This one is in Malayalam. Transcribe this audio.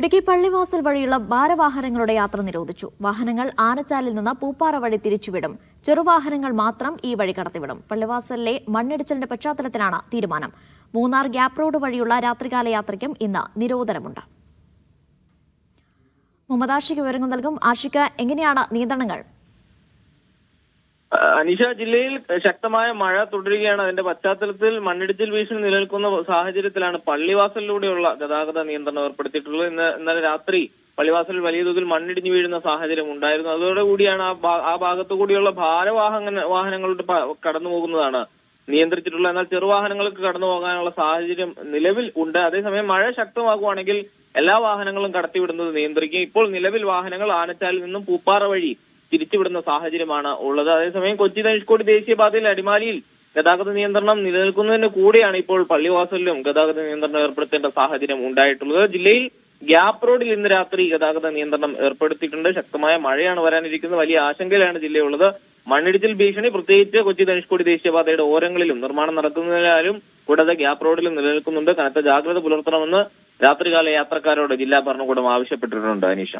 ഇടുക്കി പള്ളിവാസൽ വഴിയുള്ള ഭാരവാഹനങ്ങളുടെ യാത്ര നിരോധിച്ചു. വാഹനങ്ങൾ ആനച്ചാലിൽ നിന്ന് പൂപ്പാറ വഴി തിരിച്ചുവിടും. ചെറുവാഹനങ്ങൾ മാത്രം ഈ വഴി കടത്തിവിടും. പള്ളിവാസലിലെ മണ്ണിടിച്ചിലിന്റെ പശ്ചാത്തലത്തിലാണ് തീരുമാനം. മൂന്നാർ ഗ്യാപ് റോഡ് വഴിയുള്ള രാത്രികാല യാത്രയ്ക്കും ഇന്ന് നിരോധനമുണ്ട്. മുഹമ്മദ് ആഷിക്ക് വിവരങ്ങൾ നൽകും. ആഷിക എങ്ങനെയാണ് നിയന്ത്രണങ്ങൾ? അനിഷ ജില്ലയിൽ ശക്തമായ മഴ തുടരുകയാണ്. അതിന്റെ പശ്ചാത്തലത്തിൽ മണ്ണിടിച്ചിൽ ഭീഷണി നിലനിൽക്കുന്ന സാഹചര്യത്തിലാണ് പള്ളിവാസലിലൂടെയുള്ള ഗതാഗത നിയന്ത്രണം ഏർപ്പെടുത്തിയിട്ടുള്ളത്. ഇന്ന് ഇന്നലെ രാത്രി പള്ളിവാസലിൽ വലിയ തോതിൽ മണ്ണിടിഞ്ഞു വീഴുന്ന സാഹചര്യം ഉണ്ടായിരുന്നു. അതോടുകൂടിയാണ് ആ ആ ഭാഗത്തു കൂടിയുള്ള ഭാരവാഹന വാഹനങ്ങളുടെ കടന്നു പോകുന്നതാണ് നിയന്ത്രിച്ചിട്ടുള്ളത്. എന്നാൽ ചെറുവാഹനങ്ങൾക്ക് കടന്നു പോകാനുള്ള സാഹചര്യം നിലവിൽ ഉണ്ട്. അതേസമയം മഴ ശക്തമാകുവാണെങ്കിൽ എല്ലാ വാഹനങ്ങളും കടത്തിവിടുന്നത് നിയന്ത്രിക്കും. ഇപ്പോൾ നിലവിൽ വാഹനങ്ങൾ ആനച്ചാലിൽ നിന്നും പൂപ്പാറ വഴി തിരിച്ചുവിടുന്ന സാഹചര്യമാണ് ഉള്ളത്. അതേസമയം കൊച്ചി തനിഷ്കോടി ദേശീയപാതയിൽ അടിമാലിയിൽ ഗതാഗത നിയന്ത്രണം നിലനിൽക്കുന്നതിന് കൂടെയാണ് ഇപ്പോൾ പള്ളിവാസലിലും ഗതാഗത നിയന്ത്രണം ഏർപ്പെടുത്തേണ്ട സാഹചര്യം ഉണ്ടായിട്ടുള്ളത്. ജില്ലയിൽ ഗ്യാപ് റോഡിൽ ഇന്ന് രാത്രി ഗതാഗത നിയന്ത്രണം ഏർപ്പെടുത്തിയിട്ടുണ്ട്. ശക്തമായ മഴയാണ് വരാനിരിക്കുന്നത്. വലിയ ആശങ്കയിലാണ് ജില്ലയുള്ളത്. മണ്ണിടിച്ചിൽ ഭീഷണി പ്രത്യേകിച്ച് കൊച്ചി ധനുഷ്കോടി ദേശീയപാതയുടെ ഓരങ്ങളിലും നിർമ്മാണം നടക്കുന്നതിനാലും കൂടാതെ ഗ്യാപ് റോഡിലും നിലനിൽക്കുന്നുണ്ട്. കനത്ത ജാഗ്രത പുലർത്തണമെന്ന് രാത്രികാല യാത്രക്കാരോട് ജില്ലാ ഭരണകൂടം ആവശ്യപ്പെട്ടിട്ടുണ്ട് അനീഷ.